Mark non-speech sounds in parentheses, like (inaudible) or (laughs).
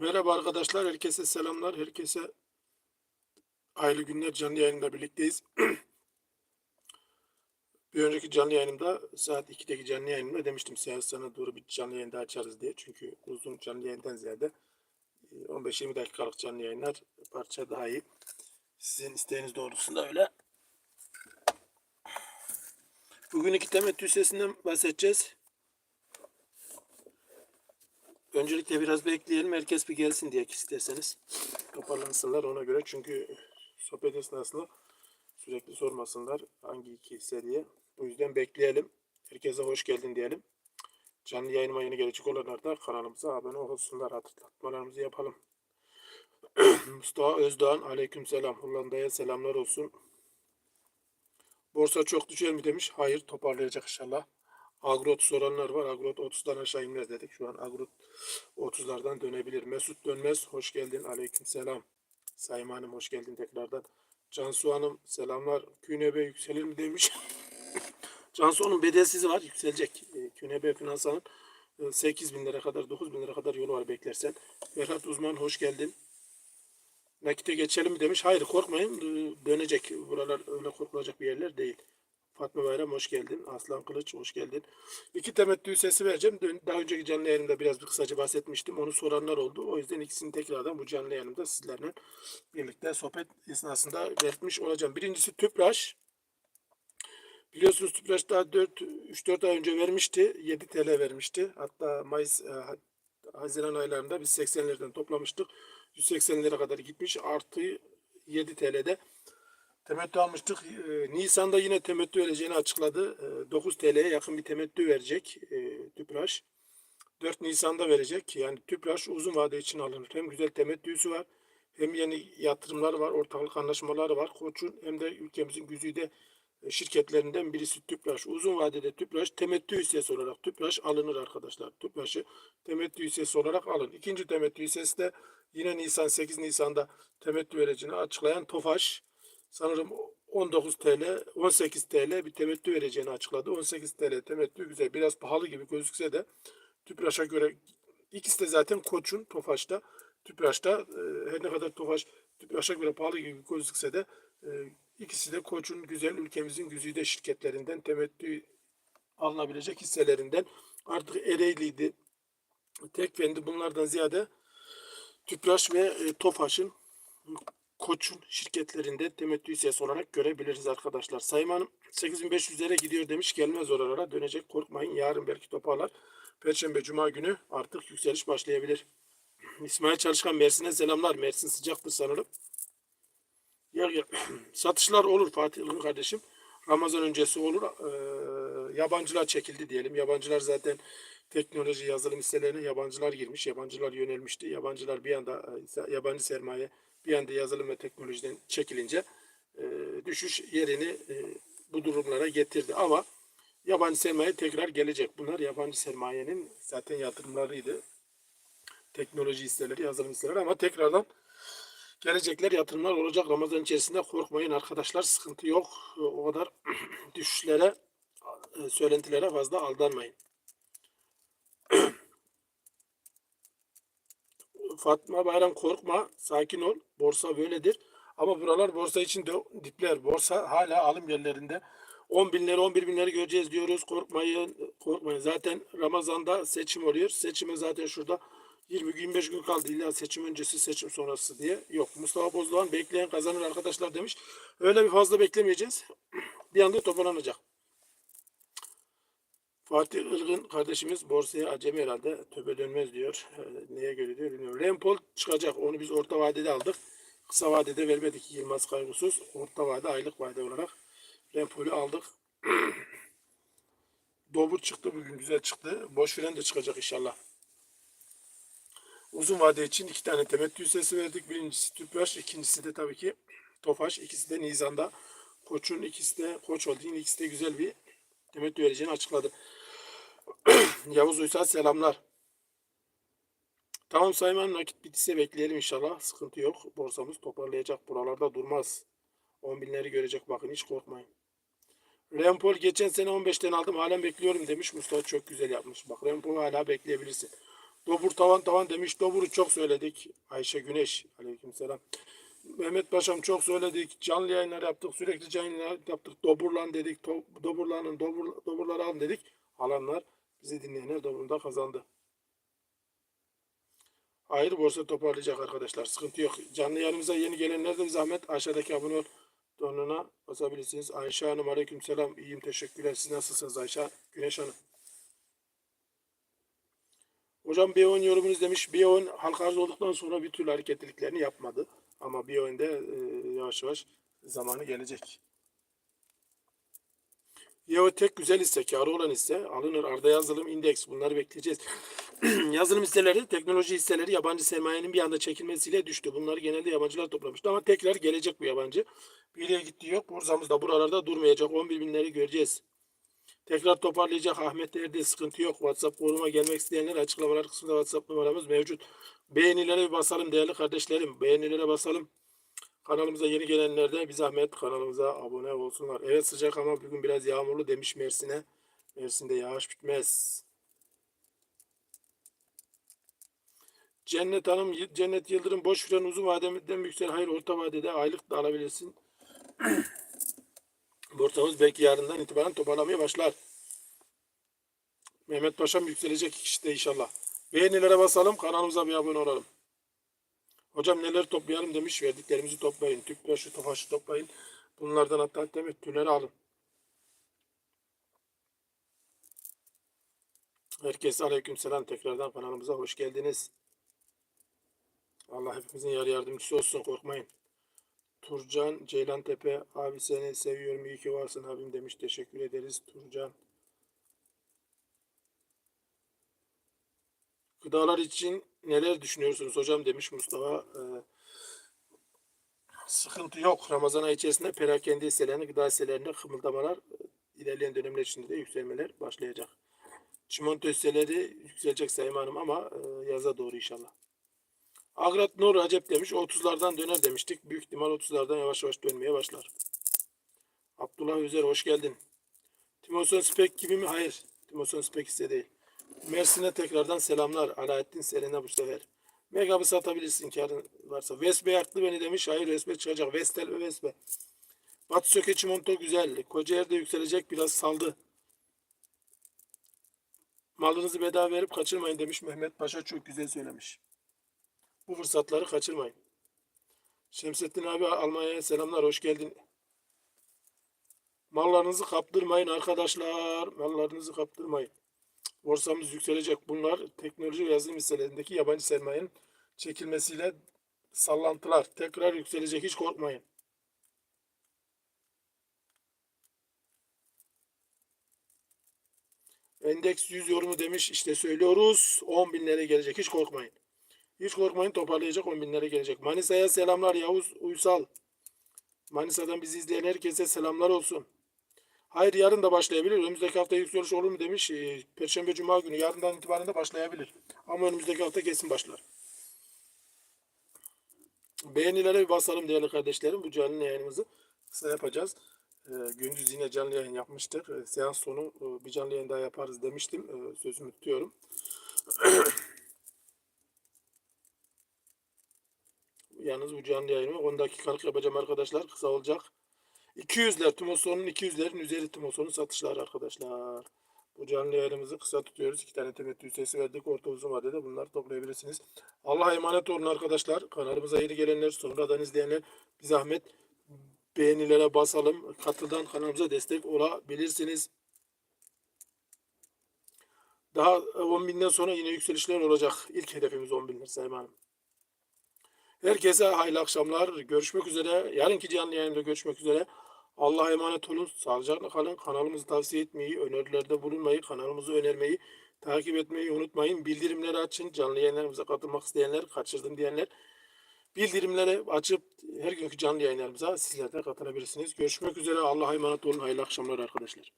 Merhaba arkadaşlar, herkese selamlar, herkese hayırlı günler canlı yayında birlikteyiz. (clears throat) bir önceki canlı yayınımda saat 2'deki canlı yayınımda demiştim seans sana doğru bir canlı yayın daha açarız diye. Çünkü uzun canlı yayından ziyade e, 15-20 dakikalık canlı yayınlar parça daha iyi. Sizin isteğiniz doğrultusunda öyle. Bugün iki temettü sesinden bahsedeceğiz. Öncelikle biraz bekleyelim. Herkes bir gelsin diye isterseniz. Toparlansınlar ona göre. Çünkü sohbet esnasında sürekli sormasınlar hangi iki diye. O yüzden bekleyelim. Herkese hoş geldin diyelim. Canlı yayınıma yeni gelecek olanlar da kanalımıza abone olsunlar. Hatırlatmalarımızı yapalım. (clears throat) Mustafa Özdoğan aleykümselam. Hollanda'ya selamlar olsun. Borsa çok düşer mi demiş. Hayır toparlayacak inşallah. Agrot soranlar var. Agrot 30'dan aşağı inmez dedik. Şu an Agrot 30'lardan dönebilir. Mesut Dönmez hoş geldin. Aleyküm selam. Sayın Hanım hoş geldin tekrardan. Cansu Hanım selamlar. QNB yükselir mi demiş. (laughs) Cansu Hanım bedelsizi var. Yükselecek. E, QNB Finansa'nın 8 bin lira kadar 9 bin lira kadar yolu var beklersen. Ferhat Uzman hoş geldin. Nakite geçelim mi demiş. Hayır korkmayın e, dönecek. Buralar öyle korkulacak bir yerler değil. Fatma hoş geldin. Aslan Kılıç hoş geldin. İki temettü sesi vereceğim. Dün- Daha önceki canlı yayınımda biraz bir kısaca bahsetmiştim. Onu soranlar oldu. O yüzden ikisini tekrardan bu canlı yayınımda sizlerle birlikte sohbet esnasında belirtmiş olacağım. Birincisi Tüpraş. Biliyorsunuz Tüpraş daha 4, 3-4 ay önce vermişti. 7 TL vermişti. Hatta Mayıs, e, Ha- Haziran aylarında biz 80'lerden toplamıştık. 180 lira kadar gitmiş. Artı 7 TL'de temettü almıştık. Ee, Nisan'da yine temettü vereceğini açıkladı. Ee, 9 TL'ye yakın bir temettü verecek e, Tüpraş. 4 Nisan'da verecek. Yani Tüpraş uzun vade için alınır. Hem güzel temettüsü var. Hem yeni yatırımları var. Ortaklık anlaşmaları var. Koç'un hem de ülkemizin güzide e, şirketlerinden birisi Tüpraş. Uzun vadede Tüpraş temettü hissesi olarak Tüpraş alınır arkadaşlar. Tüpraş'ı temettü hissesi olarak alın. İkinci temettü hissesi de yine Nisan 8 Nisan'da temettü vereceğini açıklayan Tofaş sanırım 19 TL 18 TL bir temettü vereceğini açıkladı. 18 TL temettü güzel biraz pahalı gibi gözükse de Tüpraş'a göre ikisi de zaten Koç'un Tofaş'ta Tüpraş'ta e, her ne kadar Tofaş Tüpraş'a göre pahalı gibi gözükse de e, ikisi de Koç'un güzel ülkemizin güzide şirketlerinden temettü alınabilecek hisselerinden artık Ereğli'ydi Tekfendi bunlardan ziyade Tüpraş ve e, Tofaş'ın Koç'un şirketlerinde temettü hissesi olarak görebiliriz arkadaşlar. Sayın Hanım 8500'lere gidiyor demiş. Gelmez oralara dönecek korkmayın. Yarın belki toparlar. Perşembe Cuma günü artık yükseliş başlayabilir. İsmail Çalışkan Mersin'e selamlar. Mersin sıcaktır sanırım. Gel gel. (clears throat) Satışlar olur Fatih Ilgın kardeşim. Ramazan öncesi olur. Ee, yabancılar çekildi diyelim. Yabancılar zaten teknoloji yazılım hisselerine yabancılar girmiş. Yabancılar yönelmişti. Yabancılar bir anda e, yabancı sermaye anda yazılım ve teknolojiden çekilince e, düşüş yerini e, bu durumlara getirdi. Ama yabancı sermaye tekrar gelecek. Bunlar yabancı sermayenin zaten yatırımlarıydı. Teknoloji hisseleri, yazılım hisseleri ama tekrardan gelecekler yatırımlar olacak. Ramazan içerisinde korkmayın arkadaşlar. Sıkıntı yok. O kadar (clears throat) düşüşlere, e, söylentilere fazla aldanmayın. Fatma Bayram korkma, sakin ol. Borsa böyledir. Ama buralar borsa için de dipler. Borsa hala alım yerlerinde. 10 binleri 11 binleri göreceğiz diyoruz. Korkmayın, korkmayın. Zaten Ramazan'da seçim oluyor. Seçime zaten şurada 20 gün 25 gün kaldı. İlla seçim öncesi seçim sonrası diye. Yok. Mustafa Bozdoğan bekleyen kazanır arkadaşlar demiş. Öyle bir fazla beklemeyeceğiz. bir anda toparlanacak. Fatih Ilgın kardeşimiz borsaya acemi herhalde töbe dönmez diyor. Ee, Neye göre diyor bilmiyorum. Rempol çıkacak. Onu biz orta vadede aldık. Kısa vadede vermedik Yılmaz Kaygısız. Orta vade aylık vade olarak Rempol'ü aldık. (clears throat) Dobur çıktı bugün güzel çıktı. Boş veren de çıkacak inşallah. Uzun vade için iki tane temettü hissesi verdik. Birincisi Tüpraş, ikincisi de tabii ki Tofaş. İkisi de Nizan'da. Koç'un ikisi de Koç Holding'in ikisi de güzel bir temettü vereceğini açıkladı. (clears throat) Yavuz Uysal selamlar. Tamam Sayman nakit bitse bekleyelim inşallah. Sıkıntı yok. Borsamız toparlayacak. Buralarda durmaz. 10 binleri görecek bakın hiç korkmayın. Rempol geçen sene 15'ten aldım halen bekliyorum demiş. Mustafa çok güzel yapmış. Bak Rempol'u hala bekleyebilirsin. Dobur tavan tavan demiş. Dobur'u çok söyledik. Ayşe Güneş. Aleykümselam. Mehmet Paşam çok söyledik. Canlı yayınlar yaptık. Sürekli canlı yayınlar yaptık. Doburlan dedik. Doburlanın dobur, doburları alın dedik. Alanlar bizi dinleyenler doburunda kazandı. Ayrı borsa toparlayacak arkadaşlar. Sıkıntı yok. Canlı yayınımıza yeni gelenler de bir zahmet aşağıdaki abone ol butonuna basabilirsiniz. Ayşe Hanım aleykümselam. İyiyim teşekkürler. Siz nasılsınız Ayşe? Güneş Hanım. Hocam B10 yorumunuz demiş. B10 halka arz olduktan sonra bir türlü hareketliliklerini yapmadı. Ama B10'de e, yavaş yavaş zamanı gelecek. Yeo tek güzel hisse, karı olan hisse alınır. Arda yazılım, indeks bunları bekleyeceğiz. (clears throat) yazılım hisseleri, teknoloji hisseleri yabancı sermayenin bir anda çekilmesiyle düştü. Bunları genelde yabancılar toplamıştı ama tekrar gelecek bu yabancı. Bir yere gittiği yok. Borsamız da buralarda durmayacak. 11 binleri göreceğiz. Tekrar toparlayacak Ahmet Erdil sıkıntı yok. WhatsApp foruma gelmek isteyenler açıklamalar kısmında WhatsApp numaramız mevcut. Beğenilere bir basalım değerli kardeşlerim. Beğenilere basalım. Kanalımıza yeni gelenler de bir zahmet kanalımıza abone olsunlar. Evet sıcak ama bugün biraz yağmurlu demiş Mersin'e. Mersin'de yağış bitmez. Cennet Hanım, Cennet Yıldırım boş veren uzun vadeden yüksel hayır orta vadede aylık da alabilirsin. (clears throat) Borsamız belki yarından itibaren toparlamaya başlar. Mehmet Paşam yükselecek işte inşallah. Beğenilere basalım kanalımıza bir abone olalım. Hocam neler toplayalım demiş. Verdiklerimizi toplayın. Tüpraşı, tofaşı toplayın. Bunlardan hatta demet tüyleri alın. Herkese aleykümselam tekrardan kanalımıza hoş geldiniz. Allah hepimizin yar yardımcısı olsun korkmayın. Turcan Ceylan Tepe abi seni seviyorum iyi ki varsın abim demiş. Teşekkür ederiz Turcan. Gıdalar için neler düşünüyorsunuz hocam demiş Mustafa. Ee, sıkıntı yok. Ramazan ayı içerisinde perakende hisselerinde, gıda hisselerinde kımıldamalar e, ilerleyen dönemler içinde de yükselmeler başlayacak. Çimento hisseleri yükselecek Sayın Hanım ama e, yaza doğru inşallah. Agrat Nur Acep demiş 30'lardan döner demiştik. Büyük ihtimal 30'lardan yavaş yavaş dönmeye başlar. Abdullah Özer hoş geldin. Timoson Spek gibi mi? Hayır. Timoson Spek hisse değil. Mersin'e tekrardan selamlar. Alaaddin Selena bu sefer. Megabı satabilirsin karın varsa. Vespe yaktı beni demiş. Hayır Vespe çıkacak. Vestel ve Vespe. Batı Söke Çimento güzel. Kocaeli'de yükselecek biraz saldı. Malınızı bedava verip kaçırmayın demiş Mehmet Paşa çok güzel söylemiş. Bu fırsatları kaçırmayın. Şemsettin abi Almanya'ya selamlar hoş geldin. Mallarınızı kaptırmayın arkadaşlar. Mallarınızı kaptırmayın. Borsamız yükselecek. Bunlar teknoloji ve yazılım hisselerindeki yabancı sermayenin çekilmesiyle sallantılar. Tekrar yükselecek hiç korkmayın. Endeks 100 yorumu demiş. İşte söylüyoruz. 10 binlere gelecek. Hiç korkmayın. Hiç korkmayın toparlayacak 10 binlere gelecek. Manisa'ya selamlar Yavuz Uysal. Manisa'dan bizi izleyen herkese selamlar olsun. Hayır yarın da başlayabilir. Önümüzdeki hafta yükseliş olur mu demiş. Ee, Perşembe Cuma günü yarından itibaren de başlayabilir. Ama önümüzdeki hafta kesin başlar. Beğenilere bir basalım değerli kardeşlerim. Bu canlı yayınımızı kısa yapacağız. Ee, gündüz yine canlı yayın yapmıştık. Ee, seans sonu e, bir canlı yayın daha yaparız demiştim. Ee, sözümü tutuyorum. (coughs) Yalnız bu canlı yayını 10 dakikalık yapacağım arkadaşlar. Kısa olacak. 200'ler Timoson'un 200'lerin üzeri Timoson'un satışları arkadaşlar. Bu canlı yayınımızı kısa tutuyoruz. İki tane temettü sesi verdik. Orta uzun vadede bunları toplayabilirsiniz. Allah'a emanet olun arkadaşlar. Kanalımıza yeni gelenler, sonradan izleyenler bir zahmet beğenilere basalım. Katıldan kanalımıza destek olabilirsiniz. Daha 10 binden sonra yine yükselişler olacak. İlk hedefimiz 10 binler Sayın Hanım. Herkese hayırlı akşamlar. Görüşmek üzere. Yarınki canlı yayında görüşmek üzere. Allah'a emanet olun. Sağlıcakla kalın. Kanalımızı tavsiye etmeyi, önerilerde bulunmayı, kanalımızı önermeyi, takip etmeyi unutmayın. Bildirimleri açın. Canlı yayınlarımıza katılmak isteyenler, kaçırdım diyenler bildirimleri açıp her günkü canlı yayınlarımıza sizler de katılabilirsiniz. Görüşmek üzere. Allah'a emanet olun. Hayırlı akşamlar arkadaşlar.